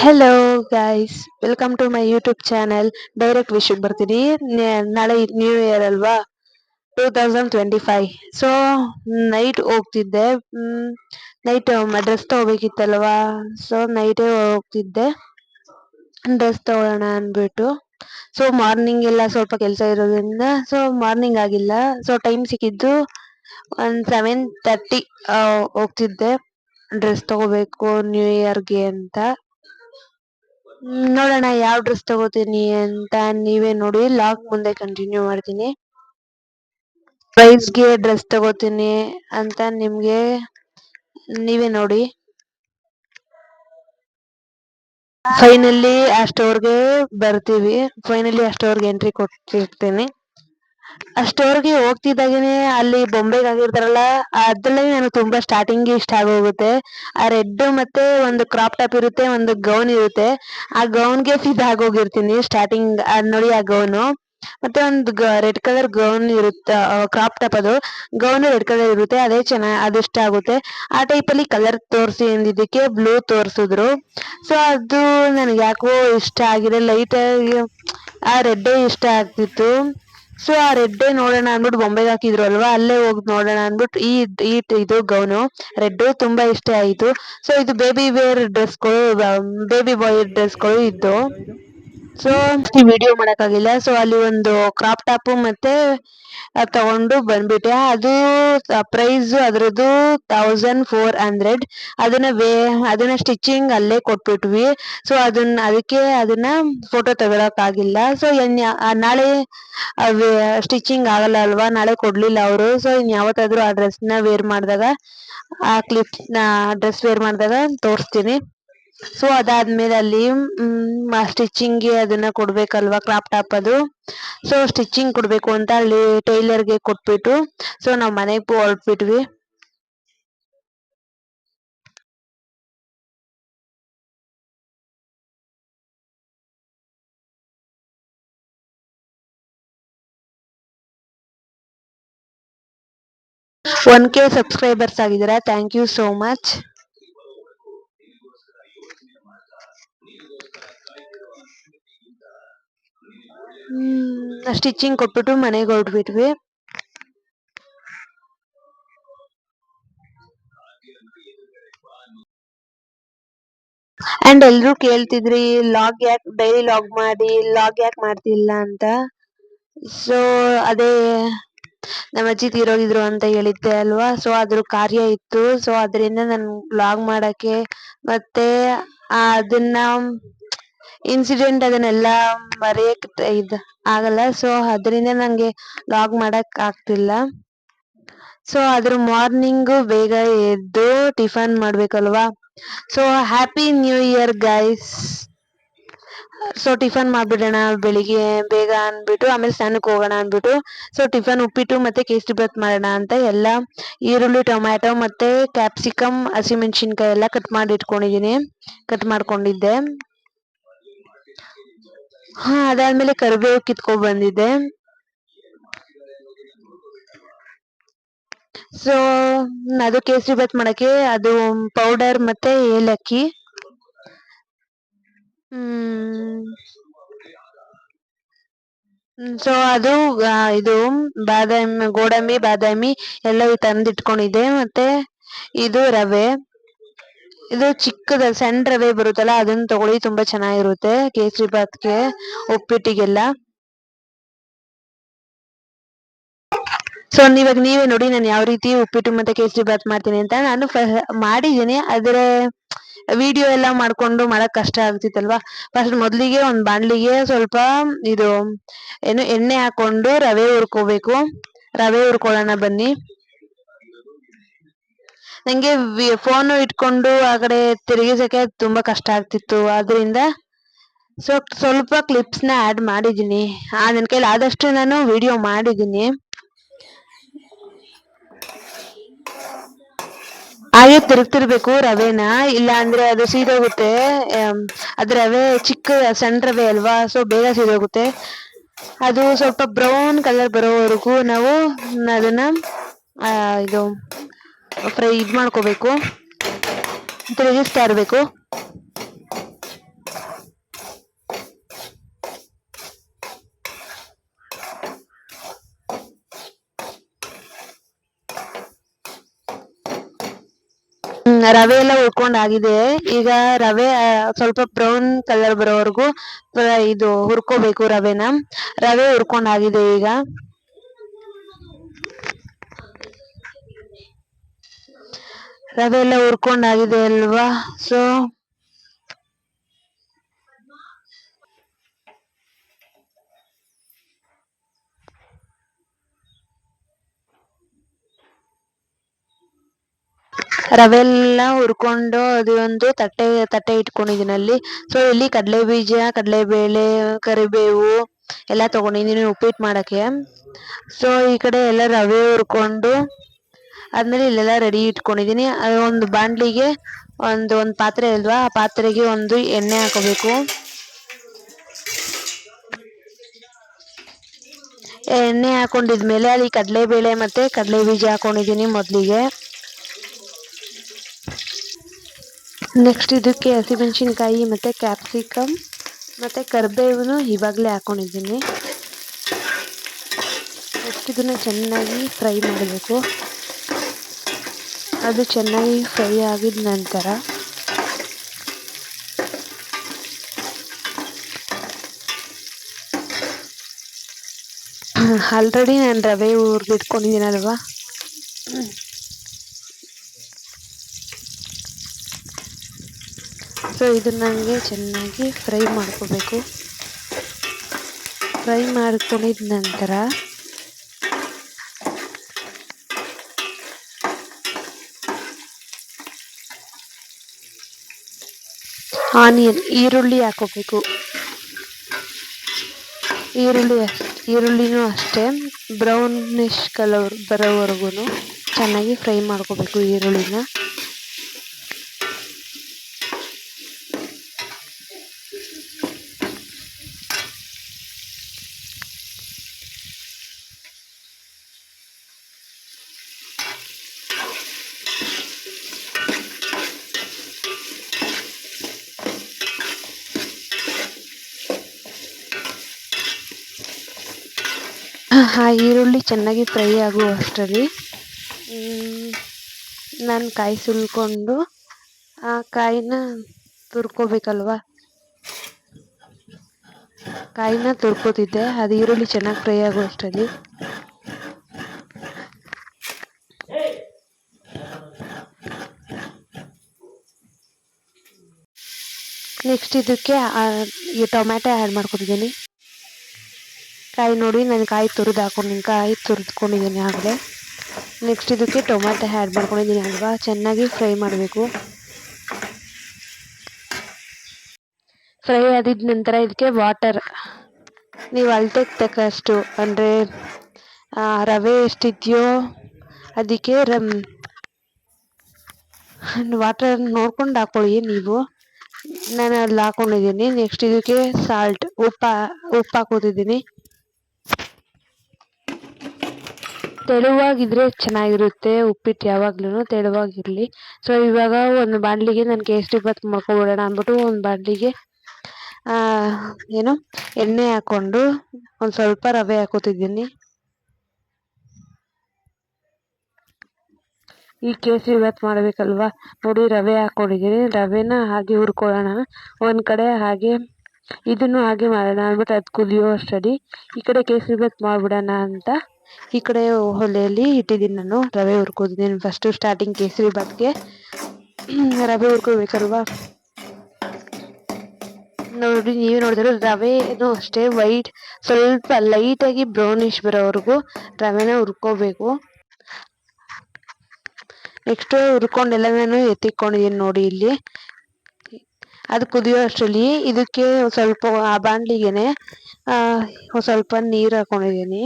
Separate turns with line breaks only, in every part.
Hello guys welcome to my YouTube channel direct ವಿಶ್ಗೆ ಬರ್ತೀನಿ ನಾಳೆ new year ಅಲ್ವಾ? Two thousand twenty five so night ಹೋಗ್ತಿದ್ದೆ night dress ತಗೋಬೇಕಿತ್ತಲ್ವಾ? So ನೈಟೇ ಹೋಗ್ತಿದ್ದೆ. ಡ್ರೆಸ್ ತಗೊಳ್ಳೋಣ ಅಂದ್ಬಿಟ್ಟು. ಸೊ ಮಾರ್ನಿಂಗ್ ಎಲ್ಲ ಸ್ವಲ್ಪ ಕೆಲಸ ಇರೋದ್ರಿಂದ ಸೊ ಮಾರ್ನಿಂಗ್ ಆಗಿಲ್ಲ. ಸೊ ಟೈಮ್ ಸಿಕ್ಕಿದ್ದು ಒಂದು ಸೆವೆನ್ ತರ್ಟಿ ಹೋಗ್ತಿದ್ದೆ. ಡ್ರೆಸ್ ತಗೋಬೇಕು ನ್ಯೂ ಇಯರ್ಗೆ ಅಂತ. ನೋಡೋಣ ಯಾವ ಡ್ರೆಸ್ ತಗೋತೀನಿ ಅಂತ ನೀವೇ ನೋಡಿ ಲಾಗ್ ಮುಂದೆ ಕಂಟಿನ್ಯೂ ಮಾಡ್ತೀನಿ. ಪ್ರೈಸ್ಗೆ ಡ್ರೆಸ್ ತಗೋತೀನಿ ಅಂತ ನಿಮ್ಗೆ ನೀವೇ ನೋಡಿ. ಫೈನಲಿ ಆ ಸ್ಟೋರ್ಗೆ ಬರ್ತೀವಿ. ಫೈನಲಿ ಆ ಸ್ಟೋರ್ಗೆ ಎಂಟ್ರಿ ಕೊಟ್ಟಿರ್ತೀನಿ. ಸ್ಟೋರ್ಗೆ ಹೋಗ್ತಿದ್ದಾಗೇನೆ ಅಲ್ಲಿ ಬೊಂಬೆಗೆ ಹಾಕಿರ್ತಾರಲ್ಲ ಅದ್ರಲ್ಲೇ ನನಗೆ ತುಂಬಾ ಸ್ಟಾರ್ಟಿಂಗ್ ಇಷ್ಟ ಆಗೋಗುತ್ತೆ. ಆ ರೆಡ್ ಮತ್ತೆ ಒಂದು ಕ್ರಾಪ್ ಟಾಪ್ ಇರುತ್ತೆ, ಒಂದು ಗೌನ್ ಇರುತ್ತೆ. ಆ ಗೌನ್ಗೆ ಫಿದಾ ಆಗೋಗಿರ್ತೀನಿ ಸ್ಟಾರ್ಟಿಂಗ್ ನೋಡಿ ಆ ಗೌನು ಮತ್ತೆ ಒಂದು ರೆಡ್ ಕಲರ್ ಗೌನ್ ಇರುತ್ತೆ ಕ್ರಾಪ್ ಟಾಪ್ ಅದು. ಗೌನ್ ರೆಡ್ ಕಲರ್ ಇರುತ್ತೆ, ಅದೇ ಚೆನ್ನಾಗಿ ಅದು ಇಷ್ಟ ಆಗುತ್ತೆ. ಆ ಟೈಪ್ ಅಲ್ಲಿ ಕಲರ್ ತೋರಿಸಿ ಅಂದಿದ್ದಕ್ಕೆ ಬ್ಲೂ ತೋರಿಸಿದ್ರು. ಸೊ ಅದು ನನಗೆ ಯಾಕೋ ಇಷ್ಟ ಆಗಿದೆ ಲೈಟ್ ಆಗಿ, ಆ ರೆಡ್ಡೇ ಇಷ್ಟ ಆಗ್ತಿತ್ತು. ಸೊ ಆ ರೆಡ್ಡೇ ನೋಡೋಣ ಅಂದ್ಬಿಟ್ಟು ಬೊಂಬೆಗೆ ಹಾಕಿದ್ರು ಅಲ್ವಾ? ಅಲ್ಲೇ ಹೋಗಿ ನೋಡೋಣ ಅಂದ್ಬಿಟ್ಟು ಈ ಈ ಇದು ಗೌನು ರೆಡ್ ತುಂಬಾ ಇಷ್ಟ ಆಯಿತು. ಸೊ ಇದು ಬೇಬಿ ವೇರ್ ಡ್ರೆಸ್ಗಳು ಬೇಬಿ ಬಾಯ್ ಡ್ರೆಸ್ಗಳು ಇದ್ದು. ಸೊ ವಿಡಿಯೋ ಮಾಡೋಕ್ಕಾಗಿಲ್ಲ. ಸೊ ಅಲ್ಲಿ ಒಂದು ಕ್ರಾಪ್ ಟಾಪ್ ಮತ್ತೆ ತಗೊಂಡು ಬಂದ್ಬಿಟ್ಟೆ. ಅದು ಪ್ರೈಸ್ ಅದರದ್ದು ತೌಸಂಡ್ ಫೋರ್ ಹಂಡ್ರೆಡ್ ಅದನ್ನ ವೇ, ಅದನ್ನ ಸ್ಟಿಚಿಂಗ್ ಅಲ್ಲೇ ಕೊಟ್ಬಿಟ್ವಿ. ಸೊ ಅದನ್ನ ಅದಕ್ಕೆ ಅದನ್ನ ಫೋಟೋ ತಗೊಳಕ್ ಸೊ ಇನ್ ನಾಳೆ ಸ್ಟಿಚಿಂಗ್ ಆಗಲ್ಲ ಅಲ್ವಾ? ನಾಳೆ ಕೊಡ್ಲಿಲ್ಲ ಅವರು. ಸೊ ಇನ್ ಯಾವತ್ತಾದ್ರೂ ಆ ಡ್ರೆಸ್ನ ವೇರ್ ಮಾಡಿದಾಗ, ಆ ಕ್ಲಿಪ್ ಡ್ರೆಸ್ ವೇರ್ ಮಾಡಿದಾಗ ತೋರಿಸ್ತೀನಿ. ಸೊ ಅದಾದ್ಮೇಲೆ ಅಲ್ಲಿ ಸ್ಟಿಚಿಂಗ್ಗೆ ಅದನ್ನ ಕೊಡ್ಬೇಕಲ್ವಾ ಕ್ರಾಪ್ ಟಾಪ್ ಅದು? ಸೊ ಸ್ಟಿಚಿಂಗ್ ಕೊಡ್ಬೇಕು ಅಂತ ಅಲ್ಲಿ ಟೈಲರ್ಗೆ ಕೊಟ್ಬಿಟ್ಟು ಸೊ ನಾವ್ ಮನೆಗೆ ಹೊರಟ್ಬಿಟ್ವಿ ಒನ್ ಕೆ ಸಬ್ಸ್ಕ್ರೈಬರ್ಸ್ ಆಗಿದ್ದೀರಾ? Thank you so much stitching ಕೊಟ್ಬಿಟ್ಟು ಮನೆಗೆ ಹೊರಟ್ಬಿಟ್ವಿ. ಅಂಡ್ ಎಲ್ರು ಕೇಳ್ತಿದ್ರಿ ಲಾಗ್ ಯಾಕ್ ಡೈಲಿ ಲಾಗ್ ಮಾಡಿ ಲಾಗ್ ಯಾಕ್ ಮಾಡ್ತಿಲ್ಲ ಅಂತ. ಸೊ ಅದೇ ನಮ್ಮ ಅಜ್ಜಿ ತೀರೋಗಿದ್ರು ಅಂತ ಹೇಳಿದ್ದೆ ಅಲ್ವಾ? ಸೊ ಅದ್ರ ಕಾರ್ಯ ಇತ್ತು. ಸೊ ಅದರಿಂದ ನನ್ ಲಾಗ್ ಮಾಡಕ್ಕೆ ಮತ್ತೆ ಅದನ್ನ ಇನ್ಸಿಡೆಂಟ್ ಅದನ್ನೆಲ್ಲ ಮರೆಯಕ್ ಇದ್ ಆಗಲ್ಲ. ಸೊ ಅದರಿಂದ ನಂಗೆ ಲಾಗ್ ಮಾಡಕ್ ಆಗ್ತಿಲ್ಲ. ಸೊ ಅದ್ರ ಮಾರ್ನಿಂಗ್ ಬೇಗ ಎದ್ದು tiffin ಮಾಡ್ಬೇಕಲ್ವಾ? So happy new year guys so tiffin ಮಾಡ್ಬಿಡೋಣ ಬೆಳಿಗ್ಗೆ ಬೇಗ ಅನ್ಬಿಟ್ಟು ಆಮೇಲೆ ಸ್ನಾನಕ್ಕೆ ಹೋಗೋಣ ಅನ್ಬಿಟ್ಟು ಸೊ ಟಿಫನ್ ಉಪ್ಪಿಟ್ಟು ಮತ್ತೆ ಕೇಸರಿ ಬಾತ್ ಮಾಡೋಣ ಅಂತ ಎಲ್ಲ ಈರುಳ್ಳಿ, ಟೊಮ್ಯಾಟೊ ಮತ್ತೆ ಕ್ಯಾಪ್ಸಿಕಮ್ ಹಸಿಮೆಣಸಿನ್ಕಾಯಿ ಎಲ್ಲ ಕಟ್ ಮಾಡಿ ಇಟ್ಕೊಂಡಿದೀನಿ ಕಟ್ ಮಾಡ್ಕೊಂಡಿದ್ದೆ. ಹಾ, ಅದಾದ್ಮೇಲೆ ಕರಿಬೇವು ಕಿತ್ಕೊಂಡ್ ಬಂದಿದ್ದೆ. ಸೊ ಅದು ಕೇಸರಿ ಬಾತ್ ಮಾಡಕ್ಕೆ ಅದು ಪೌಡರ್ ಮತ್ತೆ ಏಲಕ್ಕಿ. ಹ್ಮ್ ಸೊ ಅದು ಇದು ಬಾದಾಮಿ, ಗೋಡಂಬಿ, ಬಾದಾಮಿ ಎಲ್ಲ ತಂದಿಟ್ಕೊಂಡಿದ್ದೆ ಮತ್ತೆ ಇದು ರವೆ. ಇದು ಚಿಕ್ಕದ, ಸಣ್ಣ ರವೆ ಬರುತ್ತಲ್ಲ, ಅದನ್ನ ತಗೊಳ್ಳಿ, ತುಂಬಾ ಚೆನ್ನಾಗಿರುತ್ತೆ ಕೇಸರಿ ಬಾತ್ಗೆ ಉಪ್ಪಿಟ್ಟಿಗೆಲ್ಲ. ಸೊ ಇವಾಗ ನೀವೇ ನೋಡಿ, ನಾನು ಯಾವ ರೀತಿ ಉಪ್ಪಿಟ್ಟು ಮತ್ತೆ ಕೇಸರಿ ಬಾತ್ ಮಾಡ್ತೀನಿ ಅಂತ ನಾನು ಮಾಡಿದ್ದೀನಿ. ಆದ್ರೆ ವಿಡಿಯೋ ಎಲ್ಲ ಮಾಡ್ಕೊಂಡು ಮಾಡಕ್ ಕಷ್ಟ ಆಗ್ತಿತ್ತಲ್ವಾ? ಫಸ್ಟ್ ಮೊದಲಿಗೆ ಒಂದ್ ಬಾಣ್ಲಿಗೆ ಸ್ವಲ್ಪ ಇದು, ಏನು ಎಣ್ಣೆ ಹಾಕೊಂಡು ರವೆ ಹುರ್ಕೋಬೇಕು. ರವೆ ಹುರ್ಕೊಳ್ಳೋಣ ಬನ್ನಿ. ನಂಗೆ ಫೋನ್ ಇಟ್ಕೊಂಡು ಆ ಕಡೆ ತಿರುಗಿಸೋಕ್ಕೆ ತುಂಬಾ ಕಷ್ಟ ಆಗ್ತಿತ್ತು. ಆದ್ದರಿಂದ ಸೊ ಸ್ವಲ್ಪ ಕ್ಲಿಪ್ಸ್ ಆ್ಯಡ್ ಆಡ್ ಮಾಡಿದೀನಿ ಆ, ನನ್ ಕೈಲಿ ಆದಷ್ಟು ನಾನು ವಿಡಿಯೋ ಮಾಡಿದ್ದೀನಿ. ಹಾಗೆ ತಿರುಗ್ತಿರ್ಬೇಕು ರವೆನ. ಇಲ್ಲ ಅಂದ್ರೆ ಅದು ಸೀದೋಗುತ್ತೆ. ಅದು ರವೆ ಚಿಕ್ಕ ಸಣ್ಣ ರವೆ ಅಲ್ವಾ? ಸೊ ಬೇಗ ಸೀದೋಗುತ್ತೆ. ಅದು ಸ್ವಲ್ಪ ಬ್ರೌನ್ ಕಲರ್ ಬರೋವರೆಗೂ ನಾವು ಅದನ್ನ ಇದು ಫ್ರೈ ಇದು ಮಾಡ್ಕೋಬೇಕು. ತಿರುಗಿಸ್ತಾ ಇರಬೇಕು. ರವೆ ಎಲ್ಲ ಹುರ್ಕೊಂಡಾಗಿದೆ ಈಗ ರವೆ ಸ್ವಲ್ಪ ಬ್ರೌನ್ ಕಲರ್ ಬರೋವರೆಗೂ ಇದು ಹುರ್ಕೋಬೇಕು ರವೆನ. ರವೆ ಹುರ್ಕೊಂಡಾಗಿದೆ ಈಗ. ರವೆ ಎಲ್ಲ ಹುರ್ಕೊಂಡಾಗಿದೆ ಅಲ್ವಾ? ಸೊ ರವೆ ಎಲ್ಲ ಹುರ್ಕೊಂಡು ಅದು ಒಂದು ತಟ್ಟೆ ತಟ್ಟೆ ಇಟ್ಕೊಂಡಿದ್ದೀನಿ ಅಲ್ಲಿ. ಸೊ ಇಲ್ಲಿ ಕಡಲೆ ಬೀಜ ಕಡಲೆಬೇಳೆ, ಕರಿಬೇವು ಎಲ್ಲ ತಗೊಂಡಿದೀನಿ ಉಪ್ಪಿಟ್ಟು ಮಾಡಕ್ಕೆ. ಸೊ ಈ ಕಡೆ ಎಲ್ಲ ರವೆ ಹುರ್ಕೊಂಡು ಆದ್ಮೇಲೆ ಇಲ್ಲೆಲ್ಲ ರೆಡಿ ಇಟ್ಕೊಂಡಿದ್ದೀನಿ ಒಂದು ಬಾಂಡ್ಲಿಗೆ ಒಂದು ಒಂದು ಪಾತ್ರೆ ಅಲ್ವಾ? ಆ ಪಾತ್ರೆಗೆ ಒಂದು ಎಣ್ಣೆ ಹಾಕೋಬೇಕು. ಎಣ್ಣೆ ಹಾಕೊಂಡಿದ್ಮೇಲೆ ಅಲ್ಲಿ ಕಡಲೆಬೇಳೆ ಮತ್ತೆ ಕಡಲೆ ಬೀಜ ಹಾಕೊಂಡಿದ್ದೀನಿ ಮೊದಲಿಗೆ. ನೆಕ್ಸ್ಟ್ ಇದಕ್ಕೆ ಹಸಿಮೆಣಸಿನ್ಕಾಯಿ ಮತ್ತು ಕ್ಯಾಪ್ಸಿಕಮ್ ಮತ್ತು ಕರಿಬೇವನ್ನು ಇವಾಗಲೇ ಹಾಕೊಂಡಿದ್ದೀನಿ ನೆಕ್ಸ್ಟ್ ಇದನ್ನು ಚೆನ್ನಾಗಿ ಫ್ರೈ ಮಾಡಬೇಕು. ಅದು ಚೆನ್ನಾಗಿ ಫ್ರೈ ಆಗಿದ ನಂತರ ಆಲ್ರೆಡಿ ನಾನು ರವೆ ಹುರಿದಿಟ್ಕೊಂಡಿದ್ದೀನಲ್ವಾ ಸೊ ಇದು ನನಗೆ ಚೆನ್ನಾಗಿ ಫ್ರೈ ಮಾಡ್ಕೋಬೇಕು. ಫ್ರೈ ಮಾಡ್ಕೊಂಡಿದ ನಂತರ ಆನಿಯನ್ ಈರುಳ್ಳಿ ಹಾಕೋಬೇಕು. ಈರುಳ್ಳಿ ಈರುಳ್ಳಿನೂ ಅಷ್ಟೇ. ಬ್ರೌನಿಶ್ ಕಲರ್ ಬರೋವರೆಗೂ ಚೆನ್ನಾಗಿ ಫ್ರೈ ಮಾಡ್ಕೋಬೇಕು ಈರುಳ್ಳಿನ. ಆ, ಈರುಳ್ಳಿ ಚೆನ್ನಾಗಿ ಫ್ರೈ ಆಗುವಷ್ಟರಲ್ಲಿ ನಾನು ಕಾಯಿ ಸುಲ್ಕೊಂಡು ಆ ಕಾಯಿನ ತುರ್ಕೋಬೇಕಲ್ವ? ಕಾಯಿನ ತುರ್ಕೋತಿದ್ದೆ, ಅದು ಈರುಳ್ಳಿ ಚೆನ್ನಾಗಿ ಫ್ರೈ ಆಗುವಷ್ಟರಲ್ಲಿ ನೆಕ್ಸ್ಟ್ ಇದಕ್ಕೆ ಟೊಮ್ಯಾಟೊ ಆ್ಯಡ್ ಮಾಡ್ಕೊತಿದ್ದೀನಿ. ಕಾಯಿ ನೋಡಿ ನಾನು ಕಾಯಿ ತುರಿದು ಹಾಕೊಂಡಿನ ಕಾಯಿ ತುರಿದ್ಕೊಂಡಿದ್ದೀನಿ ಆಗಲೇ. ನೆಕ್ಸ್ಟ್ ಇದಕ್ಕೆ ಟೊಮ್ಯಾಟೊ ಆ್ಯಡ್ ಮಾಡ್ಕೊಂಡಿದ್ದೀನಿ ಅಲ್ವಾ? ಚೆನ್ನಾಗಿ ಫ್ರೈ ಮಾಡಬೇಕು. ಫ್ರೈ ಆದಿದ ನಂತರ ಇದಕ್ಕೆ ವಾಟರ್ ನೀವು ಅಳತೆಗೆ ತಕ್ಕಷ್ಟು, ಅಂದರೆ ರವೆ ಎಷ್ಟಿದೆಯೋ ಅದಕ್ಕೆ ರಮ್ ವಾಟರ್ ನೋಡ್ಕೊಂಡು ಹಾಕೊಳ್ಳಿ ನೀವು. ನಾನು ಅಲ್ಲಿ ಹಾಕೊಂಡಿದ್ದೀನಿ. ನೆಕ್ಸ್ಟ್ ಇದಕ್ಕೆ ಸಾಲ್ಟ್ ಉಪ್ಪು ಉಪ್ಪು ಹಾಕೋತಿದ್ದೀನಿ ತೆಳುವಾಗಿದ್ರೆ ಚೆನ್ನಾಗಿರುತ್ತೆ, ಉಪ್ಪಿಟ್ಟು ಯಾವಾಗ್ಲೂ ತೆಳುವಾಗಿರಲಿ. ಸೊ ಇವಾಗ ಒಂದು ಬಾಣಲಿಗೆ ನಾನು ಕೇಸರಿ ಬಾತ್ ಮಾಡ್ಕೊಬಿಡೋಣ ಅಂದ್ಬಿಟ್ಟು ಒಂದು ಬಾಣಲಿಗೆ ಏನು, ಎಣ್ಣೆ ಹಾಕ್ಕೊಂಡು ಒಂದು ಸ್ವಲ್ಪ ರವೆ ಹಾಕೋತಿದ್ದೀನಿ. ಈ ಕೇಸರಿ ಬಾತ್ ಮಾಡಬೇಕಲ್ವಾ? ನೋಡಿ, ರವೆ ಹಾಕ್ಕೊಂಡಿದ್ದೀನಿ ರವೆನ ಹಾಗೆ ಹುರ್ಕೊಳ್ಳೋಣ. ಒಂದು ಕಡೆ ಹಾಗೆ, ಇದನ್ನು ಹಾಗೆ ಮಾಡೋಣ ಅಂದ್ಬಿಟ್ಟು ಅದು ಕುದಿಯೋ ಅಷ್ಟರಲ್ಲಿ. ಈ ಕಡೆ ಕೇಸರಿ ಬಾತ್ ಮಾಡಿಬಿಡೋಣ ಅಂತ. ಈ ಕಡೆ ಒಲೆಯಲ್ಲಿ ಇಟ್ಟಿದ್ದೀನಿ ನಾನು, ರವೆ ಹುರ್ಕೋದಿದ್ದೀನಿ ಫಸ್ಟು ಸ್ಟಾರ್ಟಿಂಗ್ ಕೇಸರಿ ಬಾತ್ಗೆ. ರವೆ ಹುರ್ಕೋಬೇಕಲ್ವಾ? ನೋಡಿ, ನೀವೇ ನೋಡಿದ್ರೆ ರವೆನೂ ಅಷ್ಟೇ ವೈಟ್ ಸ್ವಲ್ಪ ಲೈಟಾಗಿ ಬ್ರೌನಿಶ್ ಬರೋವರೆಗೂ ರವೆನ ಹುರ್ಕೋಬೇಕು. ನೆಕ್ಸ್ಟ್ ಹುರ್ಕೊಂಡು ಎಲ್ಲನೂ ಎತ್ತಿಕೊಂಡಿದ್ದೀನಿ ನೋಡಿ ಇಲ್ಲಿ. ಅದು ಕುದಿಯೋ ಅಷ್ಟರಲ್ಲಿ ಇದಕ್ಕೆ ಸ್ವಲ್ಪ ಆ ಒಂದು ಸ್ವಲ್ಪ ನೀರು ಹಾಕೊಂಡಿದ್ದೀನಿ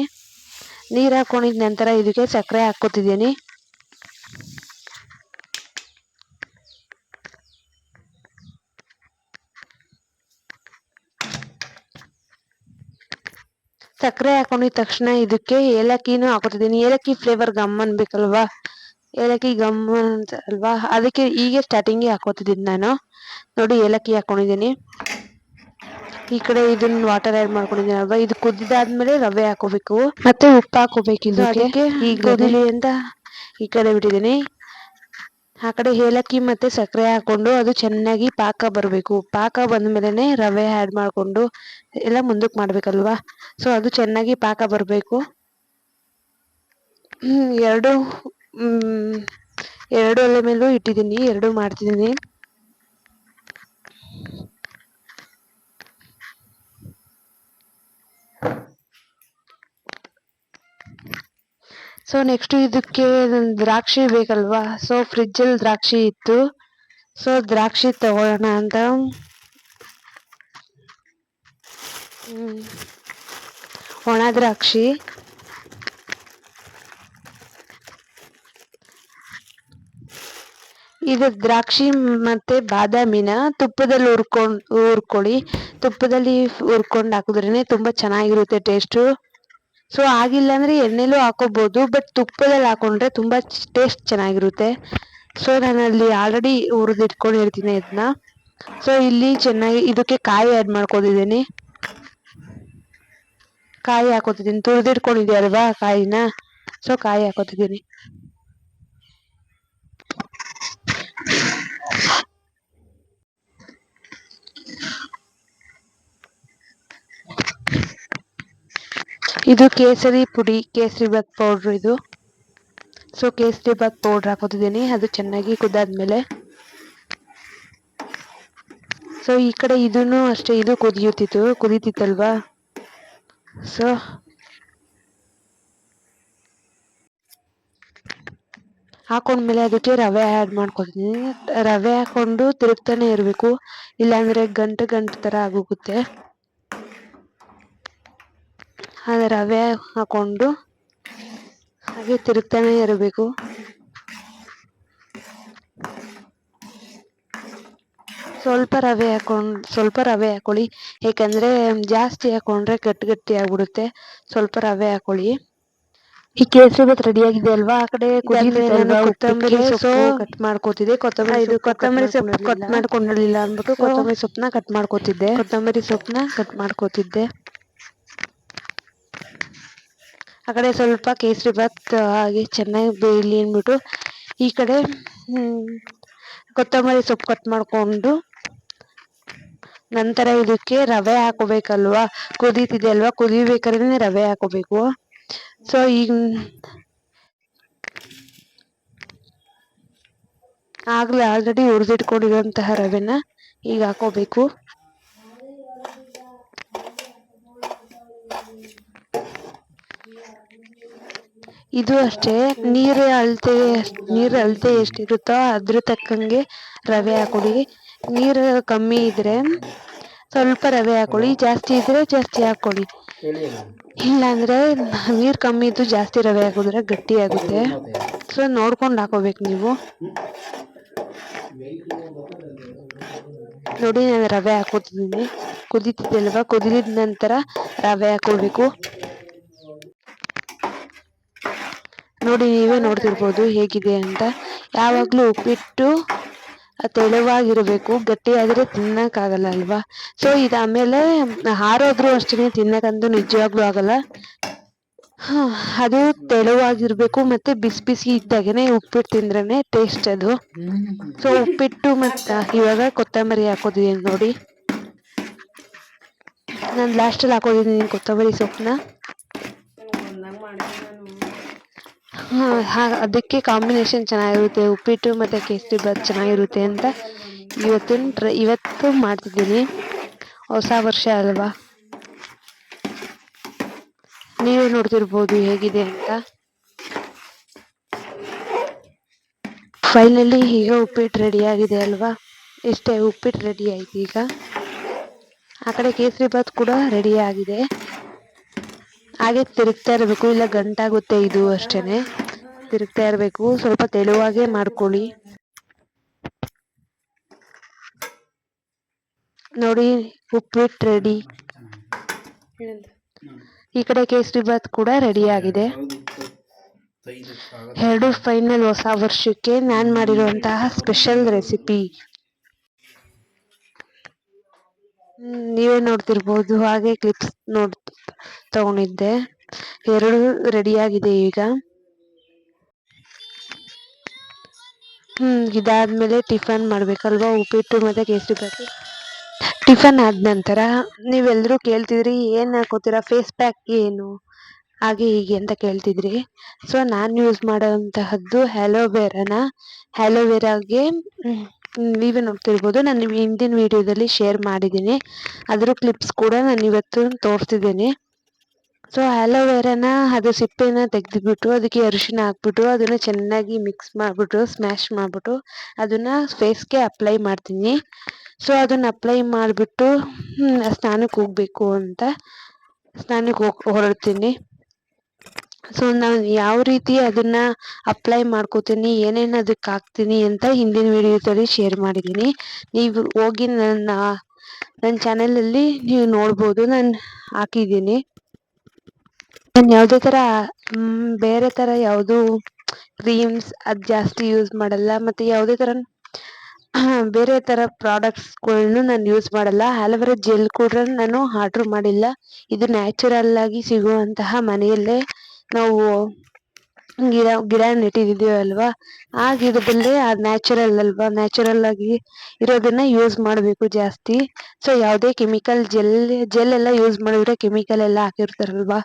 ನೀರು ಹಾಕೊಂಡಿದ ನಂತರ ಇದಕ್ಕೆ ಸಕ್ಕರೆ ಹಾಕ್ಕೊತಿದ್ದೀನಿ ಸಕ್ಕರೆ ಹಾಕೊಂಡಿದ ತಕ್ಷಣ ಇದಕ್ಕೆ ಏಲಕ್ಕಿನೂ ಹಾಕೋತಿದ್ದೀನಿ ಏಲಕ್ಕಿ ಫ್ಲೇವರ್ ಗಮ್ ಬೇಕಲ್ವಾ ಏಲಕ್ಕಿ ಗಮ್ ಅಲ್ವಾ ಅದಕ್ಕೆ ಈಗ ಸ್ಟಾರ್ಟಿಂಗೇ ಹಾಕೋತಿದ್ದೀನಿ ನಾನು. ನೋಡಿ ಏಲಕ್ಕಿ ಹಾಕೊಂಡಿದ್ದೀನಿ ಈ ಕಡೆ ಇದನ್ನ ವಾಟರ್ ಆ್ಯಡ್ ಮಾಡ್ಕೊಂಡಿದ್ದೀನಿ ಅಲ್ವಾ? ಇದು ಕುದಿದಾದ್ಮೇಲೆ ರವೆ ಹಾಕೋಬೇಕು. ಮತ್ತೆ ಉಪ್ಪು ಹಾಕೋಬೇಕು ಇದು ಅದಕ್ಕೆ ಈ ಕುದಿಲಿ ಅಂತ ಈ ಕಡೆ ಬಿಟ್ಟಿದ್ದೀನಿ. ಆ ಕಡೆ ಏಲಕ್ಕಿ ಮತ್ತೆ ಸಕ್ಕರೆ ಹಾಕೊಂಡು ಅದು ಚೆನ್ನಾಗಿ ಪಾಕ ಬರಬೇಕು. ಪಾಕ ಬಂದ್ಮೇಲೆ ರವೆ ಆ್ಯಡ್ ಮಾಡಿಕೊಂಡು ಎಲ್ಲ ಮುಂದಕ್ಕೆ ಮಾಡ್ಬೇಕಲ್ವಾ? ಸೊ ಅದು ಚೆನ್ನಾಗಿ ಪಾಕ ಬರಬೇಕು. ಎರಡು ಹ್ಮ್ ಎರಡು ಒಲೆ ಮೇಲೂ ಇಟ್ಟಿದ್ದೀನಿ. ಎರಡು ಮಾಡ್ತಿದ್ದೀನಿ. ಸೊ ನೆಕ್ಸ್ಟ್ ಇದಕ್ಕೆ ದ್ರಾಕ್ಷಿ ಬೇಕಲ್ವಾ? ಸೊ ಫ್ರಿಜ್ಜಲ್ಲಿ ದ್ರಾಕ್ಷಿ ಇತ್ತು. ಸೊ ದ್ರಾಕ್ಷಿ ತಗೊಳ್ಳೋಣ ಅಂತ. ಒಣ ದ್ರಾಕ್ಷಿ. ಇದು ದ್ರಾಕ್ಷಿ ಮತ್ತೆ ಬಾದಾಮಿನ ತುಪ್ಪದಲ್ಲಿ ಹುರ್ಕೊಂಡ್ ಹುರ್ಕೊಳ್ಳಿ. ತುಪ್ಪದಲ್ಲಿ ಹುರ್ಕೊಂಡು ಹಾಕಿದ್ರೇನೆ ತುಂಬಾ ಚೆನ್ನಾಗಿರುತ್ತೆ ಟೇಸ್ಟು ಸೊ ಆಗಿಲ್ಲ ಅಂದರೆ ಎಣ್ಣೆಲೂ ಹಾಕೋಬಹುದು ಬಟ್ ತುಪ್ಪದಲ್ಲಿ ಹಾಕೊಂಡ್ರೆ ತುಂಬಾ ಟೇಸ್ಟ್ ಚೆನ್ನಾಗಿರುತ್ತೆ. ಸೊ ನಾನು ಅಲ್ಲಿ ಆಲ್ರೆಡಿ ಹುರಿದಿಟ್ಕೊಂಡಿರ್ತೀನಿ ಇದನ್ನ ಸೊ ಇಲ್ಲಿ ಚೆನ್ನಾಗಿ ಇದಕ್ಕೆ ಕಾಯಿ ಆ್ಯಡ್ ಮಾಡ್ಕೊಂಡಿದ್ದೀನಿ. ಕಾಯಿ ಹಾಕೋತಿದ್ದೀನಿ. ತುರಿದಿಟ್ಕೊಂಡಿದ್ಯಲ್ವಾ ಕಾಯಿನ? ಸೊ ಕಾಯಿ ಹಾಕೋತಿದ್ದೀನಿ. ಇದು ಕೇಸರಿ ಪುಡಿ, ಕೇಸರಿ ಬಾತ್ ಪೌಡ್ರ್ ಇದು. So kesari bath powder ಹಾಕೋತಿದ್ದೀನಿ. ಅದು ಚೆನ್ನಾಗಿ ಕುದ್ದಾದ್ಮೇಲೆ. ಸೊ ಈ ಕಡೆ ಇದನ್ನು ಅಷ್ಟೇ, ಇದು ಕುದಿಯುತ್ತಿತ್ತು, ಕುದೀತಿತ್ತಲ್ವಾ? ಸೊ ಹಾಕೊಂಡ್ಮೇಲೆ ಅದಕ್ಕೆ ರವೆ ಆ್ಯಡ್ ಮಾಡ್ಕೊತೀನಿ ರವೆ ಹಾಕೊಂಡು ತಿರುಗ್ತಾನೆ ಇರಬೇಕು. ಇಲ್ಲಾಂದರೆ ಗಂಟು ಗಂಟು ಥರ ಆಗೋಗುತ್ತೆ. ರವೆ ಹಾಕೊಂಡು ಹಾಗೆ ತಿರುಗ್ತಾನೆ ಇರಬೇಕು. ಸ್ವಲ್ಪ ರವೆ ಹಾಕೊಂಡು ಸ್ವಲ್ಪ ರವೆ ಹಾಕೊಳ್ಳಿ. ಏಕೆಂದರೆ ಜಾಸ್ತಿ ಹಾಕೊಂಡ್ರೆ ಗಟ್ಟಿ ಗಟ್ಟಿ ಆಗ್ಬಿಡುತ್ತೆ. ಸ್ವಲ್ಪ ರವೆ ಹಾಕೊಳ್ಳಿ. ಈ ಕೇಸರಿ ಬಾತ್ ರೆಡಿ ಆಗಿದೆ ಅಲ್ವಾ? ಆ ಕಡೆ ಕೊತ್ತಂಬರಿ ಸೊಪ್ಪು ಕಟ್ ಮಾಡ್ಕೋತಿದ್ದೆ. ಕೊತ್ತಂಬರಿ
ಇದು
ಕೊತ್ತಂಬರಿ ಸೊಪ್ಪು ಕಟ್
ಮಾಡ್ಕೊಂಡಿರ್ಲಿಲ್ಲ.
ಮಾಡ್ಕೊಂಡಿರ್ಲಿಲ್ಲ ಅಂದ್ಬಿಟ್ಟು ಕೊತ್ತಂಬರಿ ಸೊಪ್ಪನ್ನ ಕಟ್ ಮಾಡ್ಕೋತಿದ್ದೆ. ಕೊತ್ತಂಬರಿ ಸೊಪ್ಪನ್ನ ಕಟ್ ಮಾಡ್ಕೋತಿದ್ದೆ. ಆ ಕಡೆ ಸ್ವಲ್ಪ ಕೇಸರಿ ಬಾತ್ ಹಾಗೆ ಚೆನ್ನಾಗಿ ಬೇಯಲಿ ಅಂದ್ಬಿಟ್ಟು ಈ ಕಡೆ ಕೊತ್ತಂಬರಿ ಸೊಪ್ಪು ಕಟ್ ಮಾಡ್ಕೊಂಡು ನಂತರ ಇದಕ್ಕೆ ರವೆ ಹಾಕೋಬೇಕಲ್ವಾ? ಕುದೀತಿದೆ ಅಲ್ವಾ ಕುದಿಬೇಕಾದ್ರೆ ರವೆ ಹಾಕೋಬೇಕು. ಸೊ ಈಗ ಆಗ್ಲೇ ಆಲ್ರೆಡಿ ಹುರಿದಿಟ್ಕೊಂಡಿರುವಂತಹ ರವೆನ ಈಗ ಹಾಕೋಬೇಕು. ಇದು ಅಷ್ಟೇ, ನೀರು ಅಳತೆ ನೀರು ಅಳತೆ ಎಷ್ಟಿರುತ್ತೋ ಅದ್ರ ತಕ್ಕಂಗೆ ರವೆ ಹಾಕೊಳ್ಳಿ ನೀರು ಕಮ್ಮಿ ಇದ್ರೆ ಸ್ವಲ್ಪ ರವೆ ಹಾಕೊಳ್ಳಿ ಜಾಸ್ತಿ ಇದ್ರೆ ಜಾಸ್ತಿ ಹಾಕೊಳ್ಳಿ ಇಲ್ಲಾಂದ್ರೆ ನೀರು ಕಮ್ಮಿ ಇದ್ದು ಜಾಸ್ತಿ ರವೆ ಹಾಕಿದ್ರೆ ಗಟ್ಟಿ ಆಗುತ್ತೆ. ಸೊ ನೋಡ್ಕೊಂಡು ಹಾಕೋಬೇಕು ನೀವು. ನೋಡಿ, ನಾನು ರವೆ ಹಾಕೋತಿದ್ದೀನಿ ಕುದೀತಿದೆ ಅಲ್ವಾ ಕುದಿದ ನಂತರ ರವೆ ಹಾಕೋಬೇಕು ನೋಡಿ ನೀವೇ ನೋಡ್ತಿರ್ಬೋದು ಹೇಗಿದೆ ಅಂತ. ಯಾವಾಗಲೂ ಉಪ್ಪಿಟ್ಟು ತೆಳುವಾಗಿರಬೇಕು, ಗಟ್ಟಿಯಾದರೆ ತಿನ್ನೋಕ್ಕಾಗಲ್ಲ ಅಲ್ವಾ? ಸೊ ಇದಾದಮೇಲೆ ಹಾರೋದ್ರೂ ಅಷ್ಟೇ ತಿನ್ನೋಕ್ಕಂತೂ ನಿಜವಾಗ್ಲೂ ಆಗಲ್ಲ. ಅದು ತೆಳುವಾಗಿರಬೇಕು ಮತ್ತೆ ಬಿಸಿ ಬಿಸಿ ಇದ್ದಾಗೇನೆ ಉಪ್ಪಿಟ್ಟು ತಿಂದ್ರೇ ಟೇಸ್ಟ್ ಅದು. ಸೊ ಉಪ್ಪಿಟ್ಟು ಮತ್ತು ಇವಾಗ ಕೊತ್ತಂಬರಿ ಹಾಕೋದಿದ್ದೀನಿ ನೋಡಿ. ನಾನು ಲಾಸ್ಟಲ್ಲಿ ಹಾಕೋದಿದ್ದೀನಿ ಕೊತ್ತಂಬರಿ ಸೊಪ್ಪನ್ನ. ಅದಕ್ಕೆ ಕಾಂಬಿನೇಷನ್ ಚೆನ್ನಾಗಿರುತ್ತೆ. ಉಪ್ಪಿಟ್ಟು ಮತ್ತು ಕೇಸರಿ ಬಾತ್ ಚೆನ್ನಾಗಿರುತ್ತೆ ಅಂತ ಇವತ್ತಿನ ಟ್ರೈ ಇವತ್ತು ಮಾಡ್ತಿದ್ದೀನಿ. ಹೊಸ ವರ್ಷ ಅಲ್ವಾ? ನೀವೇ ನೋಡ್ತಿರ್ಬೋದು ಹೇಗಿದೆ ಅಂತ. ಫೈನಲಿ ಈಗ ಉಪ್ಪಿಟ್ಟು ರೆಡಿ ಆಗಿದೆ ಅಲ್ವಾ? ಇಷ್ಟೇ ಉಪ್ಪಿಟ್ಟು ರೆಡಿ ಆಯ್ತು ಈಗ. ಆ ಕಡೆ ಕೇಸರಿ ಬಾತ್ ಕೂಡ ರೆಡಿ ಆಗಿದೆ. ಹಾಗೆ ತಿರುಗ್ತಾ ಇರಬೇಕು. ಇಲ್ಲ ಗಂಟಾಗುತ್ತೆ ಇದು ಅಷ್ಟೇನೆ. ತಿರುಗ್ತಾ ಇರಬೇಕು. ಸ್ವಲ್ಪ ತೆಳುವಾಗೇ ಮಾಡ್ಕೊಳ್ಳಿ. ನೋಡಿ, ಉಪ್ಪಿಟ್ಟು ರೆಡಿ ಈ ಕಡೆ ಕೇಸರಿ ಬಾತ್ ಕೂಡ ರೆಡಿ ಆಗಿದೆ. ಎರಡು ಫೈನಲ್ ಹೊಸ ವರ್ಷಕ್ಕೆ ನಾನು ಮಾಡಿರುವಂತಹ ಸ್ಪೆಷಲ್ ರೆಸಿಪಿ ನೀವೇ ನೋಡ್ತಿರ್ಬೋದು. ಹಾಗೆ ಕ್ಲಿಪ್ಸ್ ನೋಡ್ ತಗೊಂಡಿದ್ದೆ. ಎರಡು ರೆಡಿಯಾಗಿದೆ ಈಗ. ಹ್ಮ್, ಇದಾದ್ಮೇಲೆ ಟಿಫನ್ ಮಾಡಬೇಕಲ್ವಾ? ಉಪ್ಪಿಟ್ಟು ಮತ್ತೆ ಕೇಸರಿ ಬಾತು. ಟಿಫನ್ ಆದ ನಂತರ ನೀವೆಲ್ಲರೂ ಕೇಳ್ತಿದ್ರಿ, ಏನು ಹಾಕೋತೀರಾ? ಫೇಸ್ ಪ್ಯಾಕ್ ಏನು? ಹಾಗೆ ಹೀಗೆ ಅಂತ ಕೇಳ್ತಿದ್ರಿ. ಸೊ ನಾನು ಯೂಸ್ ಮಾಡೋಂತಹದ್ದು ಹ್ಯಾಲೋವೆರಾನ ಹ್ಯಾಲೋವೆರಾಗೆ ನೀವೇ ನೋಡ್ತಿರ್ಬೋದು. ನಾನು ಹಿಂದಿನ ವಿಡಿಯೋದಲ್ಲಿ ಶೇರ್ ಮಾಡಿದ್ದೀನಿ. ಅದರ ಕ್ಲಿಪ್ಸ್ ಕೂಡ ನಾನು ಇವತ್ತು ತೋರಿಸ್ತಿದ್ದೀನಿ. ಸೊ ಆಲೋವೆರಾನ ಅದು ಸಿಪ್ಪೆನ ತೆಗೆದುಬಿಟ್ಟು ಅದಕ್ಕೆ ಅರಿಶಿನ ಹಾಕ್ಬಿಟ್ಟು, ಅದನ್ನ ಚೆನ್ನಾಗಿ ಮಿಕ್ಸ್ ಮಾಡಿಬಿಟ್ಟು ಸ್ಮ್ಯಾಶ್ ಮಾಡಿಬಿಟ್ಟು, ಅದನ್ನ ಫೇಸ್ಗೆ ಅಪ್ಲೈ ಮಾಡ್ತೀನಿ. ಸೊ ಅದನ್ನ ಅಪ್ಲೈ ಮಾಡಿಬಿಟ್ಟು ಸ್ನಾನಕ್ಕೆ ಹೋಗಬೇಕು ಅಂತ ಸ್ನಾನಕ್ಕೆ ಹೋಗಿ, ಹೊರಡ್ತೀನಿ. ಸೊ ನಾನು ಯಾವ ರೀತಿ ಅದನ್ನ ಅಪ್ಲೈ ಮಾಡ್ಕೋತೀನಿ, ಏನೇನು ಅದಕ್ಕೆ ಹಾಕ್ತೀನಿ ಅಂತ ಹಿಂದಿನ ವಿಡಿಯೋದಲ್ಲಿ ಶೇರ್ ಮಾಡಿದ್ದೀನಿ. ನೀವು ಹೋಗಿ ನನ್ನ ನನ್ನ ಚಾನಲಲ್ಲಿ ನೀವು ನೋಡ್ಬೋದು, ನಾನು ಹಾಕಿದ್ದೀನಿ. ನಾನು ಯಾವುದೇ ಥರ ಬೇರೆ ಥರ ಯಾವುದೂ ಕ್ರೀಮ್ಸ್ ಅದು ಜಾಸ್ತಿ ಯೂಸ್ ಮಾಡಲ್ಲ, ಮತ್ತು ಯಾವುದೇ ಥರ ಬೇರೆ ಥರ ಪ್ರಾಡಕ್ಟ್ಸ್ಗಳ್ನು ನಾನು ಯೂಸ್ ಮಾಡಲ್ಲ. ಆಲೋವೆರಾ ಜೆಲ್ ಕೂಡ ನಾನು ಆರ್ಡ್ರ್ ಮಾಡಿಲ್ಲ. ಇದು ನ್ಯಾಚುರಲ್ ಆಗಿ ಸಿಗುವಂತಹ ಮನೆಯಲ್ಲೇ ನಾವು ಗಿಡ ಗಿಡ ನೆಟ್ಟಿದ್ದೀವಲ್ವಾ ಆ ಗಿಡದಲ್ಲೇ ಅದು ನ್ಯಾಚುರಲ್ ಅಲ್ವಾ? ನ್ಯಾಚುರಲ್ ಆಗಿ ಇರೋದನ್ನ ಯೂಸ್ ಮಾಡಬೇಕು ಜಾಸ್ತಿ. ಸೊ ಯಾವುದೇ ಕೆಮಿಕಲ್ ಜೆಲ್ ಜೆಲ್ ಎಲ್ಲ ಯೂಸ್ ಮಾಡಿದ್ರೆ ಕೆಮಿಕಲ್ ಎಲ್ಲ ಹಾಕಿರ್ತಾರಲ್ವಾ?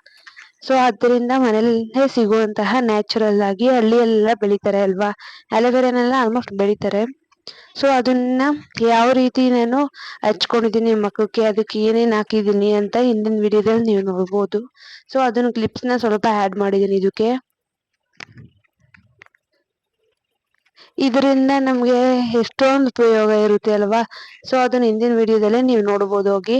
ಸೊ ಅದರಿಂದ ಮನೆಯಲ್ಲೇ ಸಿಗುವಂತಹ ನ್ಯಾಚುರಲ್ ಆಗಿ ಹಳ್ಳಿಯಲ್ಲೆಲ್ಲ ಬೆಳಿತಾರೆ ಅಲ್ವಾ? ಅಲೋವೆರಾನೆಲ್ಲ ಆಲ್ಮೋಸ್ಟ್ ಬೆಳಿತಾರೆ. ಸೊ ಅದನ್ನ ಯಾವ ರೀತಿ ನಾನು ಹಚ್ಕೊಂಡಿದ್ದೀನಿ ಮಕ್ಕಳಿಗೆ, ಅದಕ್ಕೆ ಏನೇನು ಹಾಕಿದ್ದೀನಿ ಅಂತ ಹಿಂದಿನ ವಿಡಿಯೋದಲ್ಲಿ ನೀವು ನೋಡ್ಬೋದು. ಸೊ ಅದನ್ನ ಕ್ಲಿಪ್ಸ್ನ ಸ್ವಲ್ಪ ಆ್ಯಡ್ ಮಾಡಿದ್ದೀನಿ ಇದಕ್ಕೆ. ಇದರಿಂದ ನಮಗೆ ಎಷ್ಟೊಂದು ಉಪಯೋಗ ಇರುತ್ತೆ ಅಲ್ವಾ? ಸೊ ಅದನ್ನ ಹಿಂದಿನ ವಿಡಿಯೋದಲ್ಲೇ ನೀವು ನೋಡ್ಬೋದು ಹೋಗಿ.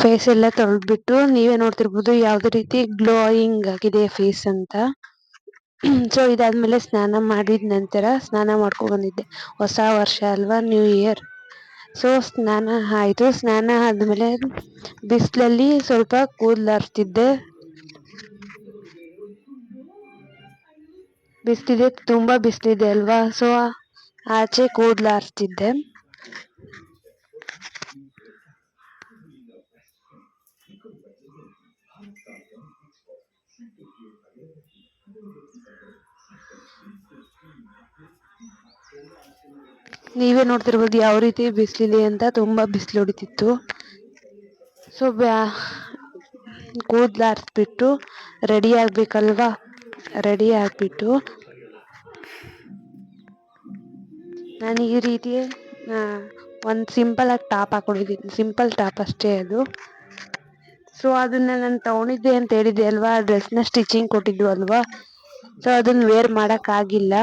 ಫೇಸ್ ಎಲ್ಲ ತೊಳೆದ್ಬಿಟ್ಟು ನೀವೇ ನೋಡ್ತಿರ್ಬೋದು ಯಾವ್ದೇ ರೀತಿ ಗ್ಲೋಯಿಂಗ್ ಆಗಿದೆ ಫೇಸ್ ಅಂತ. ಸೊ ಇದಾದ್ಮೇಲೆ ಸ್ನಾನ ಮಾಡಿದ ನಂತರ ಸ್ನಾನ ಮಾಡ್ಕೊಂಡು ಬಂದಿದ್ದೆ. ಹೊಸ ವರ್ಷ ಅಲ್ವಾ ನ್ಯೂ ಇಯರ್ ಸೊ ಸ್ನಾನ ಆಯಿತು. ಸ್ನಾನ ಆದಮೇಲೆ ಬಿಸಿಲಲ್ಲಿ ಸ್ವಲ್ಪ ಕೂದಲಾಡ್ತಿದ್ದೆ. ಬಿಸಿಲಿದೆ, ತುಂಬ ಬಿಸಿಲಿದೆ ಅಲ್ವಾ? ಸೊ ಆಚೆ ಕೂದಲಾಡ್ತಿದ್ದೆ. ನೀವೇ ನೋಡ್ತಿರ್ಬೋದು ಯಾವ ರೀತಿ ಬಿಸಿಲಿದೆ ಅಂತ ತುಂಬ ಬಿಸಿಲು ಹೊಡಿತಿತ್ತು. ಸೊ ಬ್ಯಾ, ಕೂದಲಾರಿಸ್ಬಿಟ್ಟು ರೆಡಿ ಆಗಬೇಕಲ್ವಾ? ರೆಡಿ ಆಗಿಬಿಟ್ಟು. ನಾನು ಈ ರೀತಿ ಒಂದು ಸಿಂಪಲಾಗಿ ಟಾಪ್ ಹಾಕೊಂಡಿದ್ದೀನಿ ಸಿಂಪಲ್ ಟಾಪ್ ಅಷ್ಟೇ ಅದು. ಸೊ ಅದನ್ನ ನಾನು ತಗೊಂಡಿದ್ದೆ ಅಂತ ಹೇಳಿದ್ದೆ ಅಲ್ವಾ? ಡ್ರೆಸ್ನ ಸ್ಟಿಚಿಂಗ್ ಕೊಟ್ಟಿದ್ದು ಅಲ್ವಾ? ಸೊ ಅದನ್ನ ವೇರ್ ಮಾಡೋಕ್ಕಾಗಿಲ್ಲ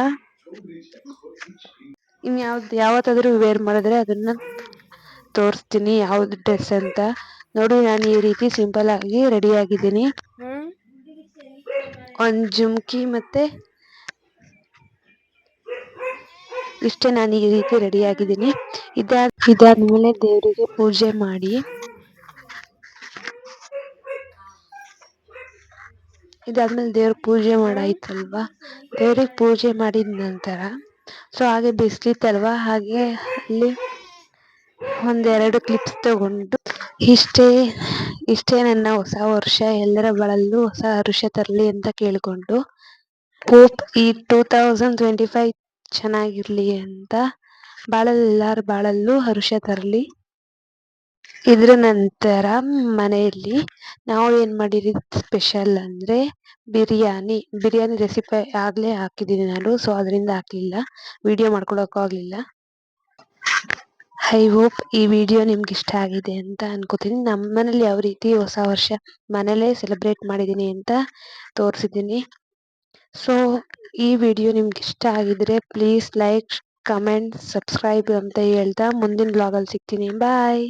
ಇನ್ಯಾವ್ದು ಯಾವತ್ತಾದರೂ ವೇರ್ ಮಾಡಿದ್ರೆ ಅದನ್ನ ತೋರಿಸ್ತೀನಿ ಯಾವ್ದು ಡ್ರೆಸ್ ಅಂತ. ನೋಡಿ ನಾನು ಈ ರೀತಿ ಸಿಂಪಲ್ ಆಗಿ ರೆಡಿ ಆಗಿದ್ದೀನಿ. ಒಂದು ಜುಮ್ಕಿ ಮತ್ತೆ ಇಷ್ಟೇ ನಾನು ಈ ರೀತಿ ರೆಡಿ ಆಗಿದ್ದೀನಿ. ಇದಾದ ಇದಾದ್ಮೇಲೆ ದೇವರಿಗೆ ಪೂಜೆ ಮಾಡಿ. ಇದಾದ್ಮೇಲೆ ದೇವ್ರ ಪೂಜೆ ಮಾಡಾಯ್ತಲ್ವಾ? ದೇವ್ರಿಗೆ ಪೂಜೆ ಮಾಡಿದ ನಂತರ ಸೊ ಹಾಗೆ ಬಿಸಿಲಿತ್ತಲ್ವಾ ಹಾಗೆ ಅಲ್ಲಿ ಒಂದೆರಡು ಕ್ಲಿಪ್ಸ್ ತಗೊಂಡು ಇಷ್ಟೇ ಇಷ್ಟೇ ನನ್ನ ಹೊಸ ವರ್ಷ, ಎಲ್ಲರ ಬಾಳಲ್ಲೂ ಹೊಸ ಹರುಷ ತರಲಿ ಅಂತ ಕೇಳಿಕೊಂಡು, ಹೋಪ್ ಈ ಟೂ ತೌಸಂಡ್ ಟ್ವೆಂಟಿ ಫೈವ್ ಚೆನ್ನಾಗಿರ್ಲಿ ಅಂತ ಬಾಳಲ್ಲಿ ಎಲ್ಲರ ಬಾಳಲ್ಲೂ ಹರುಷ ತರಲಿ. ಇದ್ರ ನಂತರ ಮನೆಯಲ್ಲಿ ನಾವು ಏನು ಮಾಡಿದ್ವಿ ಸ್ಪೆಷಲ್ ಅಂದರೆ ಬಿರಿಯಾನಿ ಬಿರಿಯಾನಿ ರೆಸಿಪಿ ಆಗಲೇ ಹಾಕಿದ್ದೀನಿ ನಾನು ಸೊ ಅದರಿಂದ ಹಾಕಲಿಲ್ಲ. ವಿಡಿಯೋ ಮಾಡ್ಕೊಳಕ್ಕೂ ಆಗಲಿಲ್ಲ ಐ ಹೋಪ್ ಈ ವಿಡಿಯೋ ನಿಮ್ಗೆ ಇಷ್ಟ ಆಗಿದೆ ಅಂತ ಅನ್ಕೋತೀನಿ. ನಮ್ಮ ಮನೇಲಿ ಯಾವ ರೀತಿ ಹೊಸ ವರ್ಷ ಮನೇಲೇ ಸೆಲೆಬ್ರೇಟ್ ಮಾಡಿದ್ದೀನಿ ಅಂತ ತೋರಿಸಿದ್ದೀನಿ. ಸೊ ಈ ವಿಡಿಯೋ ನಿಮ್ಗೆ ಇಷ್ಟ ಆಗಿದ್ರೆ ಪ್ಲೀಸ್ ಲೈಕ್ ಕಮೆಂಟ್ ಸಬ್ಸ್ಕ್ರೈಬ್ ಅಂತ ಹೇಳ್ತಾ ಮುಂದಿನ ಬ್ಲಾಗಲ್ಲಿ ಸಿಗ್ತೀನಿ. ಬಾಯ್